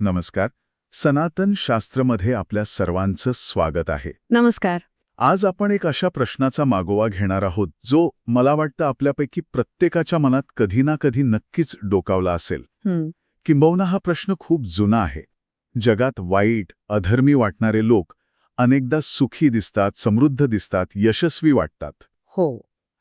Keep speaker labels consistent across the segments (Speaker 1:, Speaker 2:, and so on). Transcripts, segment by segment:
Speaker 1: नमस्कार. सनातन शास्त्रमध्ये आपल्या सर्वांचं स्वागत आहे.
Speaker 2: नमस्कार.
Speaker 1: आज आपण एक अशा प्रश्नाचा मागोवा घेणार आहोत जो मला वाटतं आपल्यापैकी प्रत्येकाच्या मनात कधी ना कधी नक्कीच डोकावला असेल. किंबहुना हा प्रश्न खूप जुना आहे. जगात वाईट अधर्मी वाटणारे लोक अनेकदा सुखी दिसतात समृद्ध दिसतात यशस्वी वाटतात.
Speaker 2: हो.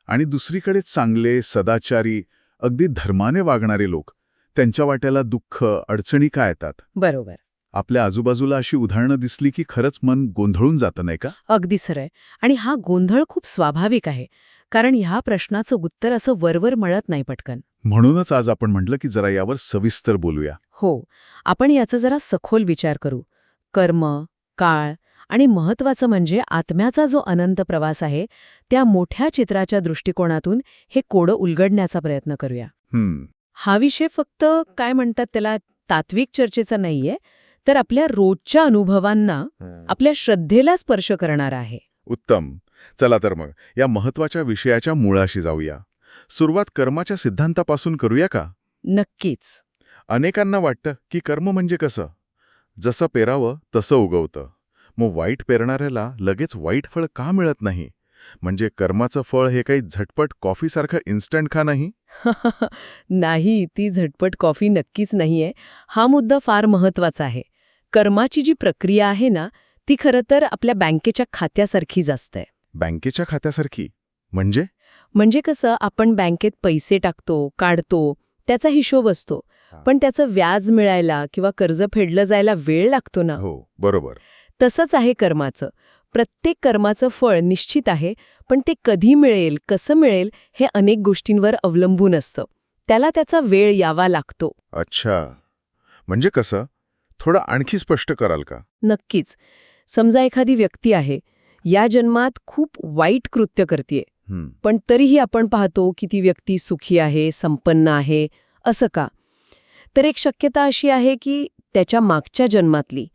Speaker 1: आणि दुसरीकडे चांगले सदाचारी अगदी धर्माने वागणारे लोक त्यांच्या वाट्याला दुःख अडचणी काय येतात?
Speaker 2: बरोबर.
Speaker 1: आपल्या आजूबाजूला अशी उदाहरणं दिसली की खरंच मन गोंधळून जातं नाही का?
Speaker 2: अगदी सरळ आणि हा गोंधळ खूप स्वाभाविक आहे कारण ह्या प्रश्नाचं उत्तर असं वरवर मळत नाही पटकन.
Speaker 1: म्हणूनच आज आपण म्हटलं की जरा यावर सविस्तर बोलूया.
Speaker 2: हो आपण याचा जरा सखोल विचार करू. कर्म काळ आणि महत्वाचं म्हणजे आत्म्याचा जो अनंत प्रवास आहे त्या मोठ्या चित्राच्या दृष्टिकोनातून हे कोडं उलगडण्याचा प्रयत्न करूया.
Speaker 1: हम्म.
Speaker 2: हा विषय फक्त काय म्हणतात त्याला तात्विक चर्चेचा नाहीये तर आपल्या रोजच्या अनुभवांना आपल्या श्रद्धेला स्पर्श करणारा आहे.
Speaker 1: उत्तम. चला तर मग या महत्त्वाच्या विषयाच्या मुळाशी जाऊया. सुरुवात कर्माच्या सिद्धांतापासून करूया का?
Speaker 2: नक्कीच.
Speaker 1: अनेकांना वाटतं की कर्म म्हणजे कसं? जसं पेरावं तसं उगवतं. मग वाईट पेरणाऱ्याला लगेच वाईट फळ का मिळत नाही? म्हणजे कर्माचं फळ हे काही झटपट कॉफीसारखं इन्स्टंट का नाही?
Speaker 2: नाही ती झटपट कॉफी नक्कीच नाहीये. हा मुद्दा फार महत्त्वाचा आहे. कर्माची जी प्रक्रिया आहे ना ती खरं तर आपल्या बँकेच्या खात्यासारखीच असते
Speaker 1: बँकेच्या खात्यासारखी? म्हणजे?
Speaker 2: म्हणजे कसं आपण बँकेत पैसे टाकतो काढतो त्याचा हिशोब असतो. पण त्याचं व्याज मिळायला किंवा कर्ज फेडलं जायला वेळ लागतो ना.
Speaker 1: हो बरोबर.
Speaker 2: तसंच आहे कर्माचं. प्रत्येक कर्माचं फळ निश्चित आहे पण ते कधी मिळेल कसं मिळेल हे अनेक गोष्टींवर अवलंबून असतं. त्याला त्याचा वेळ यावा लागतो.
Speaker 1: अच्छा. म्हणजे कसं? थोडं आणखी स्पष्ट कराल का?
Speaker 2: नक्कीच. समजा एखादी व्यक्ती आहे या जन्मात खूप वाईट कृत्य करतीये
Speaker 1: हं,
Speaker 2: पण तरीही आपण पाहतो की ती व्यक्ती सुखी आहे संपन्न आहे असं का? तर एक शक्यता अशी आहे की त्याच्या मागच्या जन्मातली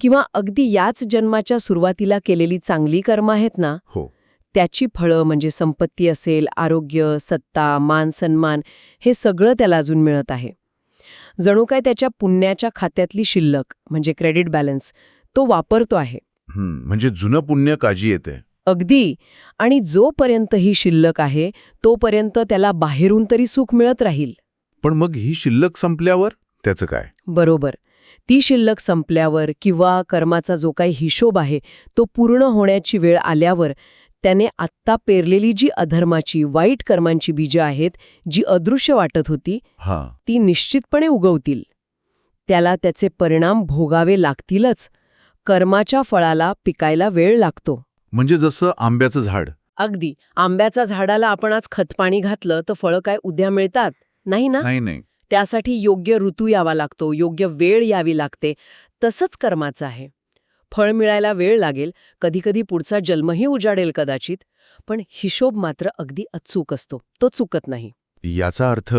Speaker 2: किंवा अगदी याच जन्माच्या सुरुवातीला केलेली चांगली कर्म आहेत ना
Speaker 1: हो.
Speaker 2: त्याची फळं म्हणजे संपत्ती असेल आरोग्य सत्ता मान सन्मान हे सगळं त्याला अजून मिळत आहे. जणू काय त्याच्या पुण्याच्या खात्यातली शिल्लक म्हणजे क्रेडिट बॅलन्स तो वापरतो आहे.
Speaker 1: म्हणजे जुनं पुण्य काजी येते.
Speaker 2: अगदी. आणि जोपर्यंत ही शिल्लक आहे तोपर्यंत त्याला बाहेरून तरी सुख मिळत राहील.
Speaker 1: पण मग ही शिल्लक संपल्यावर त्याचं काय?
Speaker 2: बरोबर. ती शिल्लक संपल्यावर किंवा कर्माचा जो काही हिशोब आहे तो पूर्ण होण्याची वेळ आल्यावर त्याने आत्ता पेरलेली जी अधर्माची वाईट कर्मांची बीजं आहेत जी अदृश्य वाटत होती ती निश्चितपणे उगवतील. त्याला त्याचे परिणाम भोगावे लागतीलच. कर्माच्या फळाला पिकायला वेळ लागतो.
Speaker 1: म्हणजे जसं आंब्याचं झाड.
Speaker 2: अगदी. आंब्याच्या झाडाला आपण आज खतपाणी घातलं तर फळं काय उद्या मिळतात? नाही ना?
Speaker 1: नाही नाही.
Speaker 2: त्यासाठी योग्य ऋतू यावा लागतो योग्य वेळ यावी लागते. तसंच कर्माचं आहे. फळ मिळायला वेळ लागेल कधीकधी पुढचा जन्मही उजाडेल कदाचित पण हिशोब मात्र अगदी अचूक असतो तो चुकत नाही.
Speaker 1: याचा अर्थ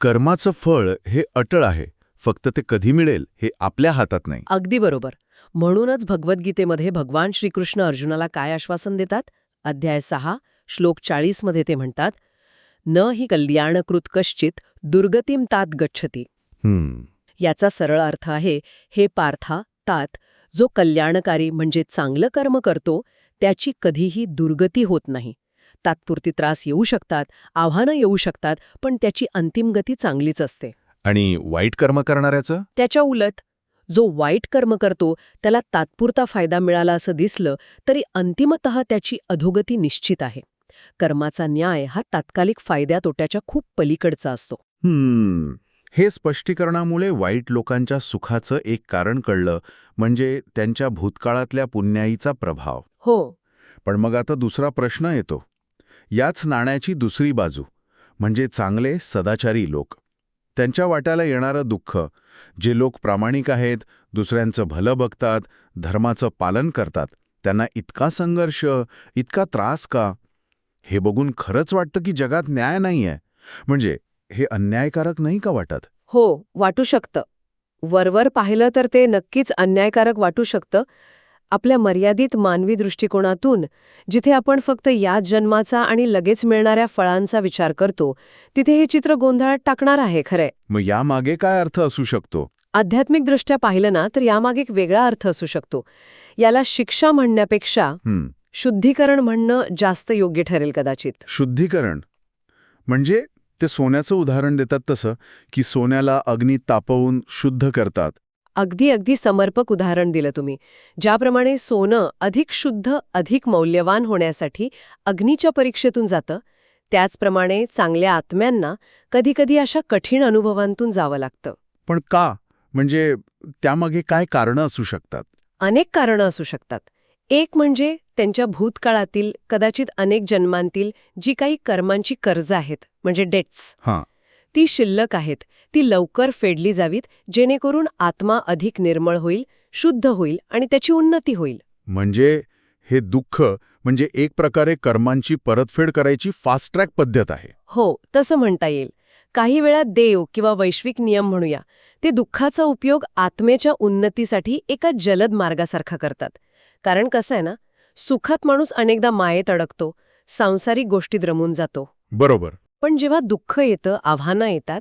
Speaker 1: कर्माचं फळ हे अटळ आहे फक्त ते कधी मिळेल हे आपल्या हातात नाही.
Speaker 2: अगदी बरोबर. म्हणूनच भगवद्गीतेमध्ये भगवान श्रीकृष्ण अर्जुनाला काय आश्वासन देतात? अध्याय सहा श्लोक चाळीसमध्ये ते म्हणतात न हि कल्याणकृत कश्चित दुर्गतीम तात गच्छती.
Speaker 1: हम्म.
Speaker 2: याचा सरळ अर्थ आहे हे पार्था तात जो कल्याणकारी म्हणजे चांगलं कर्म करतो त्याची कधीही दुर्गती होत नाही. तात्पुरती त्रास येऊ शकतात आव्हानं येऊ शकतात पण त्याची अंतिम गती चांगलीच असते.
Speaker 1: आणि वाईट कर्म करणाऱ्याचं?
Speaker 2: त्याच्या उलट जो वाईट कर्म करतो त्याला तात्पुरता फायदा मिळाला असं दिसलं तरी अंतिमतः त्याची अधोगती निश्चित आहे. कर्माचा न्याय हा तात्कालिक फायद्या तोट्याच्या खूप पलीकडचा असतो.
Speaker 1: हम्म. हे स्पष्टीकरणामुळे वाईट लोकांच्या सुखाचं एक कारण कळलं म्हणजे त्यांच्या भूतकाळातल्या पुण्याईचा प्रभाव.
Speaker 2: हो.
Speaker 1: पण मग आता दुसरा प्रश्न येतो. याच नाण्याची दुसरी बाजू म्हणजे चांगले सदाचारी लोक. त्यांच्या वाट्याला येणारं दुःख जे लोक प्रामाणिक आहेत दुसऱ्यांचं भलं बघतात धर्माचं पालन करतात त्यांना इतका संघर्ष इतका त्रास का? हे बघून खरंच वाटतं की जगात न्याय नाहीये. म्हणजे हे अन्यायकारक नाही का वाटत?
Speaker 2: हो वाटू शकतं. वरवर पाहिलं तर ते नक्कीच अन्यायकारक वाटू शकतं. आपल्या मर्यादित मानवी दृष्टिकोनातून जिथे आपण फक्त याच जन्माचा आणि लगेच मिळणाऱ्या फळांचा विचार करतो तिथे हे चित्र गोंधळात टाकणार आहे खरे
Speaker 1: मग यामागे काय अर्थ असू शकतो?
Speaker 2: आध्यात्मिकदृष्ट्या पाहिलं ना तर यामागे एक वेगळा अर्थ असू शकतो. याला शिक्षा म्हणण्यापेक्षा शुद्धीकरण म्हणणं जास्त योग्य ठरेल कदाचित.
Speaker 1: शुद्धीकरण. म्हणजे ते सोन्याचं उदाहरण देतात तसं की सोन्याला अग्नीत तापवून शुद्ध करतात.
Speaker 2: अगदी अगदी समर्पक उदाहरण दिलं तुम्ही. ज्याप्रमाणे सोनं अधिक शुद्ध अधिक मौल्यवान होण्यासाठी अग्नीच्या परीक्षेतून जातं त्याचप्रमाणे चांगल्या आत्म्यांना कधीकधी अशा कठीण अनुभवांतून जावं लागतं.
Speaker 1: पण का? म्हणजे त्यामागे काय कारणं असू शकतात?
Speaker 2: अनेक कारणं असू शकतात. एक म्हणजे त्यांच्या भूतकाळातील कदाचित अनेक जन्मांतील जी काही कर्मांची कर्ज आहेत म्हणजे डेट्स
Speaker 1: हां.
Speaker 2: ती शिल्लक आहेत ती लवकर फेडली जावीत जेणेकरून आत्मा अधिक निर्मळ होईल शुद्ध होईल आणि त्याची उन्नती होईल.
Speaker 1: म्हणजे हे दुःख म्हणजे एक प्रकारे कर्मांची परतफेड करायची फास्ट ट्रॅक पद्धत आहे.
Speaker 2: हो तसं म्हणता येईल. काही वेळा देव किंवा वैश्विक नियम म्हणूया ते दुःखाचा उपयोग आत्मेच्या उन्नतीसाठी एका जलद मार्गासारखा करतात. कारण कसं आहे ना सुखात माणूस अनेकदा मायेत अडकतो सांसारिक गोष्टीत रमून जातो.
Speaker 1: बरोबर.
Speaker 2: पण जेव्हा दुःख येतं आव्हानं येतात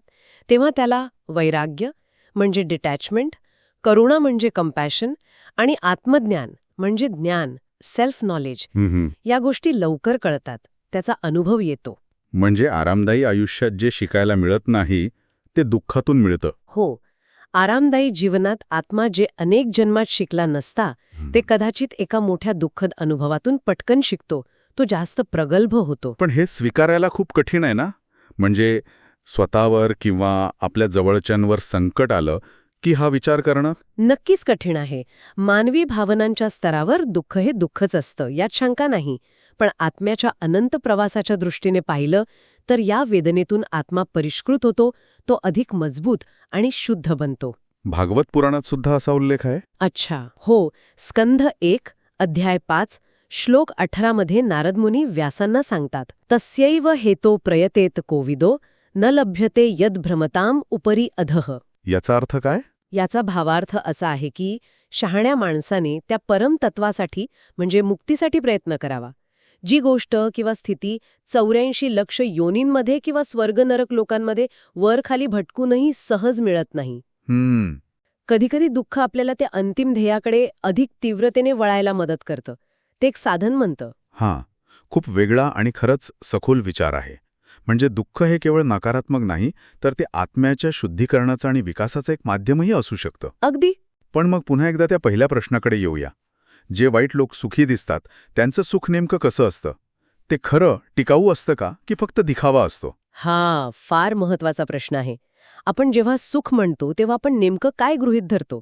Speaker 2: तेव्हा त्याला वैराग्य म्हणजे डिटॅचमेंट करुणा म्हणजे कंपॅशन आणि आत्मज्ञान म्हणजे ज्ञान सेल्फ नॉलेज या गोष्टी लवकर कळतात त्याचा अनुभव येतो.
Speaker 1: म्हणजे आरामदायी आयुष्यात जे शिकायला मिळत नाही ते दुःखातून मिळतं.
Speaker 2: हो आरामदायी जीवनात आत्मा जे अनेक जन्मात शिकला नसता ते कदाचित एका मोठ्या दुःखद अनुभवातून पटकन शिकतो तो जास्त प्रगल्भ होतो.
Speaker 1: पण हे स्वीकारायला खूप कठीण आहे ना? म्हणजे स्वतःवर किंवा आपल्या जवळच्यांवर संकट आलं की हा विचार करणं?
Speaker 2: नक्कीच कठीण आहे. मानवी भावनांच्या स्तरावर दुःख हे दुःखच असतं यात शंका नाही. पण आत्म्याच्या अनंत प्रवासाच्या दृष्टीने पाहिलं तर या वेदनेतून आत्मा परिष्कृत होतो तो अधिक मजबूत आणि शुद्ध बनतो.
Speaker 1: भागवत पुराणात सुद्धा असा उल्लेख आहे?
Speaker 2: अच्छा. हो. स्कंध एक अध्याय पाच श्लोक अठरामध्ये नारदमुनी व्यासांना सांगतात तस्यैव हेतो प्रयतेत कोविदो न लभ्यते यद भ्रमताम उपरी अधः.
Speaker 1: याचा अर्थ काय?
Speaker 2: याचा भावार्थ असा आहे की शहाण्या माणसाने त्या परमतत्वासाठी म्हणजे मुक्तीसाठी प्रयत्न करावा. जी गोष्ट किंवा स्थिती चौऱ्याऐंशी लक्ष योनींमध्ये किंवा स्वर्ग नरक लोकांमध्ये वर खाली भटकूनही सहज मिळत नाही.
Speaker 1: हम्म.
Speaker 2: कधीकधी दुःख आपल्याला त्या अंतिम ध्येयाकडे अधिक तीव्रतेने वळायला मदत करतं. ते एक साधन म्हणतं.
Speaker 1: हां. खूप वेगळा आणि खरंच सखोल विचार आहे. म्हणजे दुःख हे केवळ नकारात्मक नाही तर ते आत्म्याच्या शुद्धीकरणाचं आणि विकासाचं एक माध्यमही असू शकतं.
Speaker 2: अगदी.
Speaker 1: पण मग पुन्हा एकदा त्या पहिल्या प्रश्नाकडे येऊया. जे वाईट लोक सुखी दिसतात त्यांचं सुख नेमकं कसं असतं? ते खरं टिकाऊ असतं का की फक्त दिखावा असतो?
Speaker 2: हा फार महत्त्वाचा प्रश्न आहे. आपण जेव्हा सुख म्हणतो तेव्हा आपण नेमकं काय गृहीत धरतो?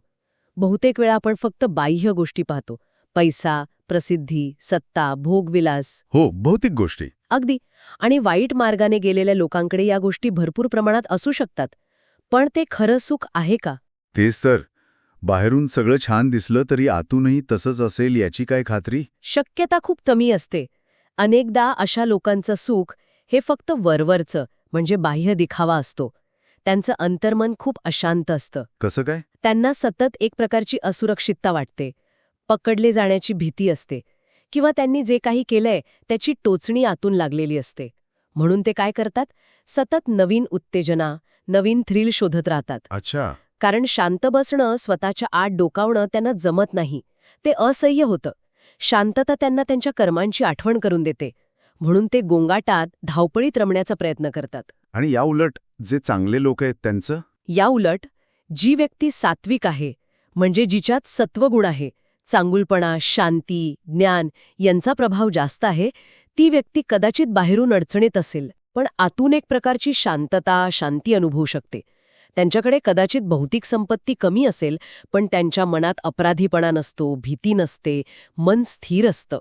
Speaker 2: बहुतेक वेळा आपण फक्त बाह्य गोष्टी पाहतो. पैसा प्रसिद्धी सत्ता भोगविलास.
Speaker 1: हो भौतिक गोष्टी.
Speaker 2: अगदी. आणि वाईट मार्गाने गेलेल्या लोकांकडे या गोष्टी भरपूर प्रमाणात असू शकतात. पण ते खरं सुख आहे का?
Speaker 1: तेच तर. बाहेरून सगळं छान दिसलं तरी आतूनही तसंच असेल याची काय खात्री?
Speaker 2: शक्यता खूप कमी असते. अनेकदा अशा लोकांचं सुख हे फक्त वरवरचं म्हणजे बाह्य दिखावा असतो. त्यांचं अंतर्मन खूप अशांत असतं.
Speaker 1: कसं काय?
Speaker 2: त्यांना सतत एक प्रकारची असुरक्षितता वाटते. पकडले जाण्याची भीती असते किंवा त्यांनी जे काही केलंय त्याची टोचणी आतून लागलेली असते. म्हणून ते काय करतात? सतत नवीन उत्तेजना नवीन थ्रिल शोधत राहतात.
Speaker 1: अच्छा.
Speaker 2: कारण शांत बसणं स्वतःच्या आत डोकावणं त्यांना जमत नाही. ते असह्य होतं. शांतता त्यांना त्यांच्या कर्मांची आठवण करून देते. म्हणून ते गोंगाटात धावपळीत रमण्याचा प्रयत्न करतात.
Speaker 1: आणि या उलट जे चांगले लोक आहेत त्यांचं?
Speaker 2: या उलट जी व्यक्ती सात्विक आहे म्हणजे जिच्यात सत्वगुण आहे चांगुलपणा शांती ज्ञान यांचा प्रभाव जास्त आहे ती व्यक्ती कदाचित बाहेरून अडचणीत असेल पण आतून एक प्रकारची शांतता शांती अनुभवू शकते. त्यांच्याकडे कदाचित भौतिक संपत्ती कमी असेल पण त्यांच्या मनात अपराधीपणा नसतो भीती नसते मन स्थिर असतं.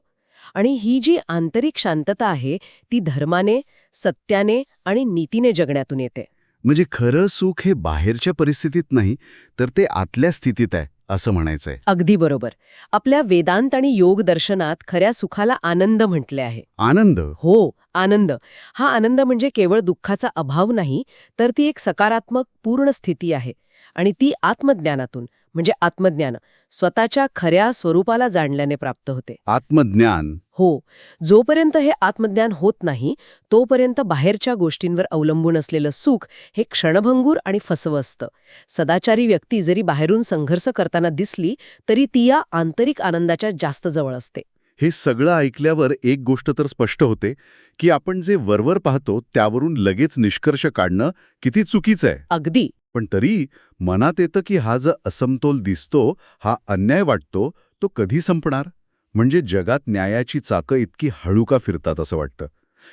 Speaker 2: आणि ही जी आंतरिक शांतता आहे ती धर्माने सत्याने आणि नीतीने जगण्यातून येते.
Speaker 3: म्हणजे खरं सुख हे बाहेरच्या परिस्थितीत नाही तर ते आतल्या स्थितीत आहे. असं म्हणायचंय.
Speaker 2: अगदी बरोबर. आपल्या वेदांत आणि योग दर्शनात खऱ्या सुखाला आनंद म्हटले आहे.
Speaker 3: आनंद?
Speaker 2: हो आनंद. हा आनंद म्हणजे केवळ दुःखाचा अभाव नाही तर ती एक सकारात्मक पूर्ण स्थिती आहे आणि ती आत्मज्ञानातून म्हणजे आत्मज्ञान स्वतःच्या खऱ्या स्वरूपाला जाणल्याने प्राप्त होते.
Speaker 1: आत्मज्ञान.
Speaker 2: हो जोपर्यंत हे आत्मज्ञान होत नाही तोपर्यंत बाहेरच्या गोष्टींवर अवलंबून असलेलं सुख हे क्षणभंगूर आणि फसवं असतं. सदाचारी व्यक्ती जरी बाहेरून संघर्ष करताना दिसली तरी ती या आंतरिक आनंदाच्या जास्त जवळ असते.
Speaker 1: हे सगळं ऐकल्यावर एक गोष्ट तर स्पष्ट होते की आपण जे वरवर पाहतो त्यावरून लगेच निष्कर्ष काढणं किती चुकीचं आहे.
Speaker 2: अगदी.
Speaker 1: पण तरी मनात येतं की हा जो असमतोल दिसतो हा अन्याय वाटतो तो कधी संपणार? म्हणजे जगात न्यायाची चाकं इतकी हळू का फिरतात असं वाटतं.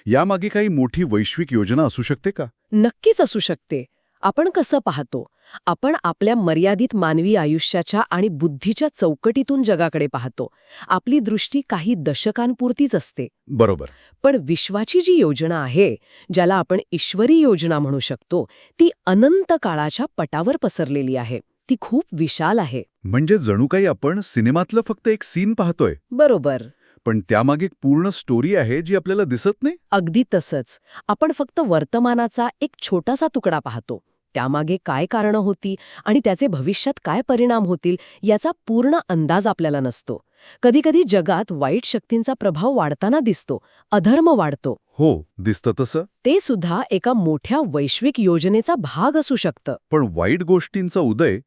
Speaker 1: यामागे काही मोठी वैश्विक योजना असू शकते का?
Speaker 2: नक्कीच असू शकते. आपण कसं पाहतो? आपण आपल्या मर्यादित मानवी आयुष्याच्या आणि बुद्धीच्या चौकटीतून जगाकडे पाहतो. आपली दृष्टी काही दशकांपुरतीच असते.
Speaker 1: बरोबर.
Speaker 2: पण विश्वाची जी योजना आहे ज्याला आपण ईश्वरी योजना म्हणू शकतो ती अनंत काळाच्या पटावर पसरलेली आहे. ती खूप विशाल आहे.
Speaker 1: म्हणजे जणू काही आपण सिनेमातलं फक्त एक सीन पाहतोय?
Speaker 2: बरोबर.
Speaker 1: पण त्यामागे एक पूर्ण स्टोरी आहे जी आपल्याला दिसत नाही?
Speaker 2: अगदी तसंच. आपण फक्त वर्तमानाचा एक छोटासा तुकडा पाहतो. त्यामागे काय कारणं होती आणि त्याचे भविष्यात काय परिणाम होतील याचा पूर्ण अंदाज आपल्याला नसतो. कधीकधी जगात वाईट शक्तींचा प्रभाव वाढताना दिसतो अधर्म वाढतो.
Speaker 1: हो दिसतं तसं.
Speaker 2: ते सुद्धा एका मोठ्या वैश्विक योजनेचा भाग असू शकतं.
Speaker 1: पण वाईट गोष्टींचा उदय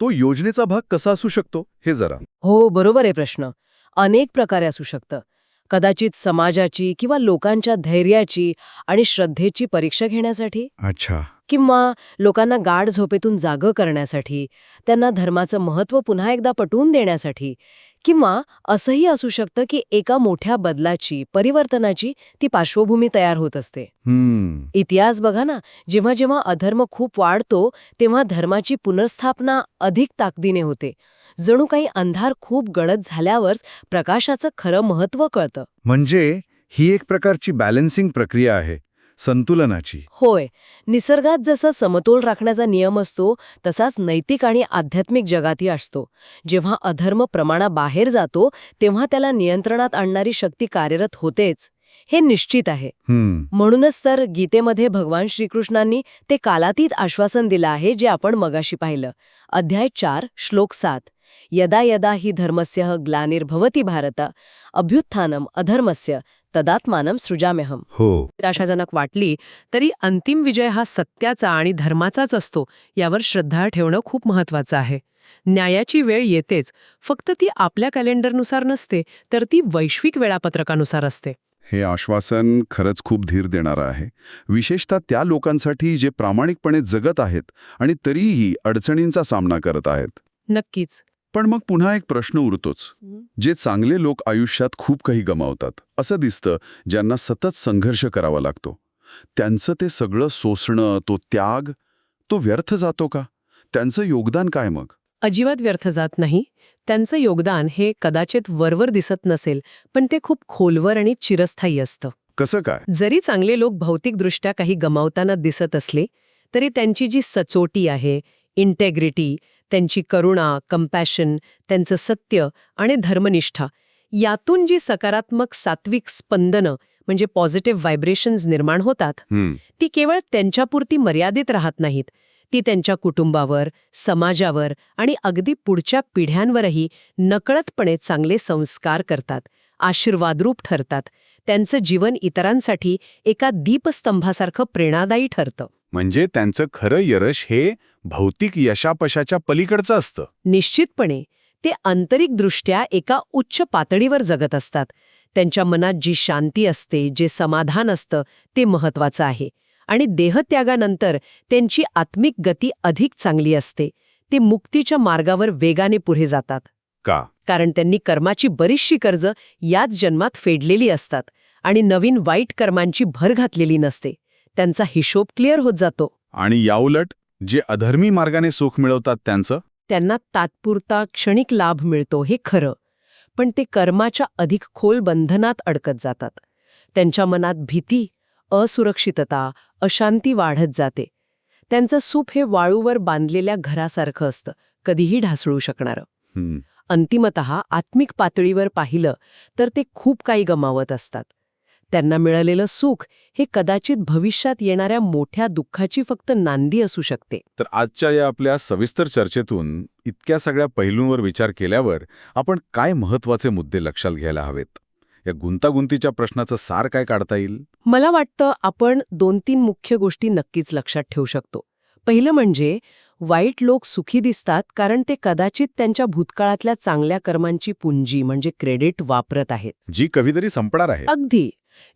Speaker 1: तो योजनेचा भाग कसा असू शकतो हे जरा.
Speaker 2: हो बरोबर आहे प्रश्न. अनेक प्रकारे असू शकतं. कदाचित समाजाची किंवा लोकांच्या धैर्याची आणि श्रद्धेची परीक्षा घेण्यासाठी?
Speaker 1: अच्छा.
Speaker 2: किंवा लोकांना गाढ झोपेतून जागं करण्यासाठी त्यांना धर्माचं महत्त्व पुन्हा एकदा पटवून देण्यासाठी? किंवा असंही असू शकतं की एका मोठ्या बदलाची परिवर्तनाची ती पार्श्वभूमी तयार होत असते.
Speaker 1: हम्म.
Speaker 2: इतिहास बघा ना जेव्हा जेव्हा अधर्म खूप वाढतो तेव्हा धर्माची पुनर्स्थापना अधिक ताकदीने होते. जणू काही अंधार खूप गडद झाल्यावरच प्रकाशाचं खरं महत्त्व कळतं.
Speaker 1: म्हणजे ही एक प्रकारची बॅलन्सिंग प्रक्रिया आहे. संतुलनाची.
Speaker 2: होय. निसर्गात जसा समतोल राखण्याचा नियम असतो तसाच नैतिक आणि आध्यात्मिक जगातही असतो. जेव्हा अधर्म प्रमाणाबाहेर जातो तेव्हा त्याला नियंत्रणात आणणारी शक्ती कार्यरत होतेच. हे निश्चित आहे. म्हणूनच तर गीतेमध्ये भगवान श्रीकृष्णांनी ते कालातीत आश्वासन दिलं आहे जे आपण मगाशी पाहिलं. अध्याय चार श्लोक सात. यदा यदा ही धर्मस्य ग्लानिर्भवती भारत. अभ्युत्थानम अधर्मस्य. तदात्मानम सृजाम्यहम.
Speaker 1: हो.
Speaker 2: निराशाजनक वाटली तरी अंतिम विजय हा सत्याचा आणि धर्माचाच असतो यावर श्रद्धा ठेवणं खूप महत्वाचं आहे. न्यायाची वेळ येतेच फक्त ती आपल्या कॅलेंडरनुसार नसते तर ती वैश्विक वेळापत्रकानुसार असते.
Speaker 1: हे आश्वासन खरंच खूप धीर देणारं आहे. विशेषतः त्या लोकांसाठी जे प्रामाणिकपणे जगत आहेत आणि तरीही अडचणींचा सामना करत आहेत.
Speaker 2: नक्कीच.
Speaker 1: पण मग पुन्हा एक प्रश्न उरतोच. जे चांगले लोक आयुष्यात खूप काही गमावतात. असं दिसतं ज्यांना सतत संघर्ष करावा लागतो. त्यांचं ते सगळं सोसणं तो त्याग तो व्यर्थ जातो का? त्यांचं योगदान काय मग?
Speaker 2: अजिबात व्यर्थ जात नाही. त्यांचं योगदान हे कदाचित वरवर दिसत नसेल पण ते खूप खोलवर आणि चिरस्थायी असतं.
Speaker 1: कसं काय?
Speaker 2: जरी चांगले लोक भौतिकदृष्ट्या काही गमावताना दिसत असले तरी त्यांची जी सचोटी आहे इंटेग्रिटी त्यांची करुणा कंपॅशन त्यांचं सत्य आणि धर्मनिष्ठा. यातून जी सकारात्मक सात्विक स्पंदनं म्हणजे पॉझिटिव्ह व्हायब्रेशन्स निर्माण होतात ती केवळ त्यांच्यापुरती मर्यादित राहत नाहीत. ती त्यांच्या कुटुंबावर समाजावर आणि अगदी पुढच्या पिढ्यांवरही नकळतपणे चांगले संस्कार करतात. आशीर्वादरूप ठरतात. त्यांचं जीवन इतरांसाठी एका दीपस्तंभासारखं प्रेरणादायी ठरतं.
Speaker 4: म्हणजे त्यांचं खरं यश हे भौतिक यशापशाच्या पलीकडचं असतं.
Speaker 2: निश्चितपणे ते आंतरिकदृष्ट्या एका उच्च पातळीवर जगत असतात. त्यांच्या मनात जी शांती असते जे समाधान असतं ते महत्वाचं आहे. आणि देहत्यागानंतर त्यांची आत्मिक गती अधिक चांगली असते. ते मुक्तीच्या मार्गावर वेगाने पुढे जातात.
Speaker 4: का?
Speaker 2: कारण त्यांनी कर्माची बरीचशी कर्ज याच जन्मात फेडलेली असतात आणि नवीन वाईट कर्मांची भर घातलेली नसते. त्यांचा हिशोब क्लिअर होत जातो.
Speaker 4: आणि याउलट जे अधर्मी मार्गाने सुख मिळवतात त्यांचं?
Speaker 2: त्यांना तात्पुरता क्षणिक लाभ मिळतो हे खरं. पण ते कर्माच्या अधिक खोल बंधनात अडकत जातात. त्यांच्या मनात भीती असुरक्षितता अशांती वाढत जाते. त्यांचं सूप हे वाळूवर बांधलेल्या घरासारखं असतं. कधीही ढासळू शकणारं. अंतिमत आत्मिक पातळीवर पाहिलं तर ते खूप काही गमावत असतात. त्यांना मिळालेलं सुख हे कदाचित भविष्यात येणाऱ्या मोठ्या दुःखाची फक्त नांदी असू शकते.
Speaker 4: तर आजच्या या आपल्या सविस्तर चर्चेतून इतक्या सगळ्या पैलूंवर विचार केल्यावर आपण काय महत्त्वाचे मुद्दे लक्षात घ्यायला हवेत? या गुंतागुंतीच्या प्रश्नाचं सार काय काढता येईल?
Speaker 2: मला वाटतं आपण दोन तीन मुख्य गोष्टी नक्कीच लक्षात ठेवू शकतो. पहिलं म्हणजे वाईट लोक सुखी दिसतात कारण ते कदाचित त्यांच्या भूतकाळातल्या चांगल्या कर्मांची पुंजी म्हणजे क्रेडिट वापरत आहेत.
Speaker 4: जी कधीतरी संपणार आहे.
Speaker 2: अगदी.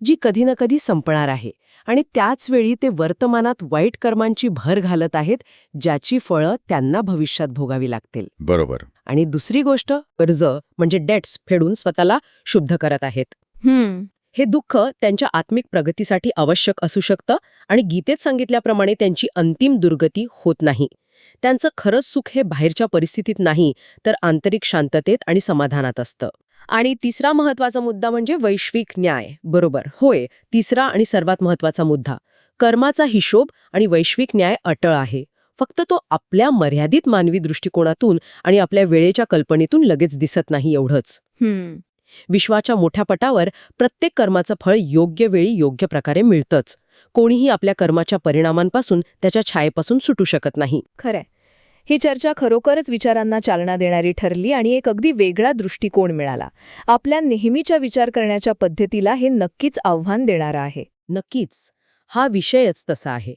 Speaker 2: जी कधी ना कधी संपणार आहे. आणि त्याच वेळी ते वर्तमानात वाईट कर्मांची भर घालत आहेत ज्याची फळं त्यांना भविष्यात भोगावी लागतील.
Speaker 4: बरोबर.
Speaker 2: आणि दुसरी गोष्ट कर्ज म्हणजे डेट्स फेडून स्वतःला शुद्ध करत आहेत.
Speaker 5: हम्म.
Speaker 2: हे दुःख त्यांच्या आत्मिक प्रगतीसाठी आवश्यक असू शकतं आणि गीतेत सांगितल्याप्रमाणे त्यांची अंतिम दुर्गती होत नाही. त्यांचं खरंच सुख हे बाहेरच्या परिस्थितीत नाही तर आंतरिक शांततेत आणि समाधानात असतं. आणि तिसरा महत्त्वाचा मुद्दा म्हणजे वैश्विक न्याय. बरोबर. होय तिसरा आणि सर्वात महत्त्वाचा मुद्दा. कर्माचा हिशोब आणि वैश्विक न्याय अटळ आहे. फक्त तो आपल्या मर्यादित मानवी दृष्टिकोनातून आणि आपल्या वेळेच्या कल्पनेतून लगेच दिसत नाही एवढंच.
Speaker 5: हम्म.
Speaker 2: विश्वाच्या मोठ्या पटावर प्रत्येक कर्माचं फळ योग्य वेळी योग्य प्रकारे मिळतंच. कोणीही आपल्या कर्माच्या परिणामांपासून त्याच्या छायेपासून सुटू शकत नाही.
Speaker 5: खरंय. ही चर्चा खरोखरच विचारांना चालना देणारी ठरली आणि एक अगदी वेगळा दृष्टिकोन मिळाला. आपल्या नेहमीच्या विचार करण्याच्या पद्धतीला हे नक्कीच आव्हान देणारं आहे.
Speaker 2: नक्कीच. हा विषयच तसा आहे.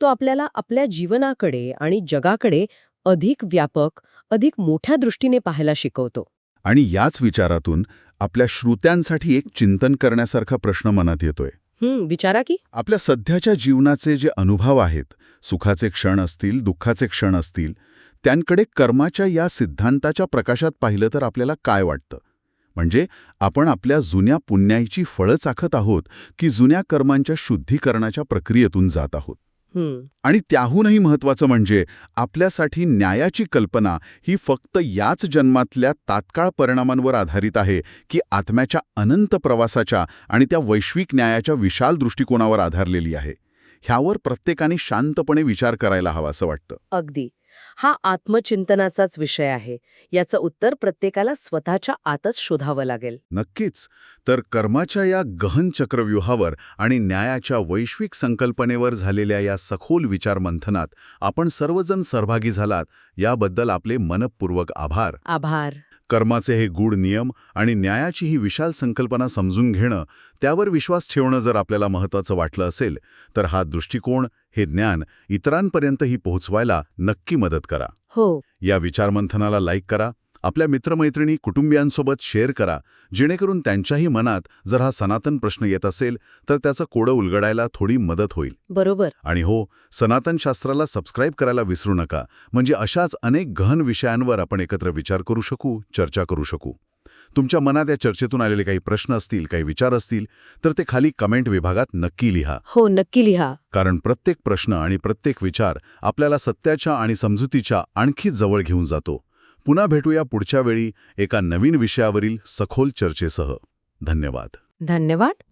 Speaker 2: तो आपल्याला आपल्या जीवनाकडे आणि जगाकडे अधिक व्यापक अधिक मोठ्या दृष्टीने पाहायला शिकवतो.
Speaker 1: आणि याच विचारातून आपल्या श्रोत्यांसाठी एक चिंतन करण्यासारखा प्रश्न मनात येतोय.
Speaker 2: विचारा की.
Speaker 1: आपल्या सध्याच्या जीवनाचे जे अनुभव आहेत सुखाचे क्षण असतील दुःखाचे क्षण असतील त्यांकडे कर्माच्या या सिद्धांताच्या प्रकाशात पाहिलं तर आपल्याला काय वाटतं? म्हणजे आपण आपल्या जुन्या पुण्याईची फळं चाखत आहोत की जुन्या कर्मांच्या शुद्धीकरणाच्या प्रक्रियेतून जात आहोत? आणि त्याहूनही महत्त्वाचं म्हणजे आपल्यासाठी न्यायाची कल्पना ही फक्त याच जन्मातल्या तात्काळ परिणामांवर आधारित आहे की आत्म्याच्या अनंत प्रवासाच्या आणि त्या वैश्विक न्यायाच्या विशाल दृष्टिकोनावर आधारलेली आहे. ह्यावर प्रत्येकाने शांतपणे विचार करायला हवा असं वाटतं.
Speaker 2: अगदी. हा आत्मचिंतनाचाच विषय आहे. याचं उत्तर प्रत्येकाला स्वतःच्या आतच शोधावं लागेल.
Speaker 1: नक्कीच. तर कर्माच्या या गहन चक्रव्यूहावर आणि न्यायाच्या वैश्विक संकल्पनेवर झालेल्या या सखोल विचारमंथनात आपण सर्वजण सहभागी झालात याबद्दल आपले मनपूर्वक आभार.
Speaker 2: आभार.
Speaker 1: कर्माचे हे गूढ नियम आणि न्यायाची ही विशाल संकल्पना समजून घेणं त्यावर विश्वास ठेवणं जर आपल्याला महत्त्वाचं वाटलं असेल तर हा दृष्टिकोन हे ज्ञान इतरांपर्यंतही पोहोचवायला नक्की मदत करा.
Speaker 2: हो.
Speaker 1: या विचारमंथनाला लाईक करा आपल्या मित्रमैत्रिणी कुटुंबियांसोबत शेअर करा जेणेकरून त्यांच्याही मनात जर हा सनातन प्रश्न येत असेल तर त्याचं कोडं उलगडायला थोडी मदत होईल.
Speaker 2: बरोबर.
Speaker 1: आणि हो सनातन शास्त्राला सबस्क्राईब करायला विसरू नका. म्हणजे अशाच अनेक गहन विषयांवर आपण एकत्र विचार करू शकू चर्चा करू शकू. तुमच्या मनात या चर्चेतून आलेले काही प्रश्न असतील काही विचार असतील तर ते खाली कमेंट विभागात नक्की लिहा.
Speaker 2: हो नक्की लिहा.
Speaker 1: कारण प्रत्येक प्रश्न आणि प्रत्येक विचार आपल्याला सत्याच्या आणि समजुतीच्या आणखी जवळ घेऊन जातो. पुन्हा भेटूया पुढच्या वेळी एका नवीन विषयावरील सखोल चर्चेसह. धन्यवाद.
Speaker 2: धन्यवाद.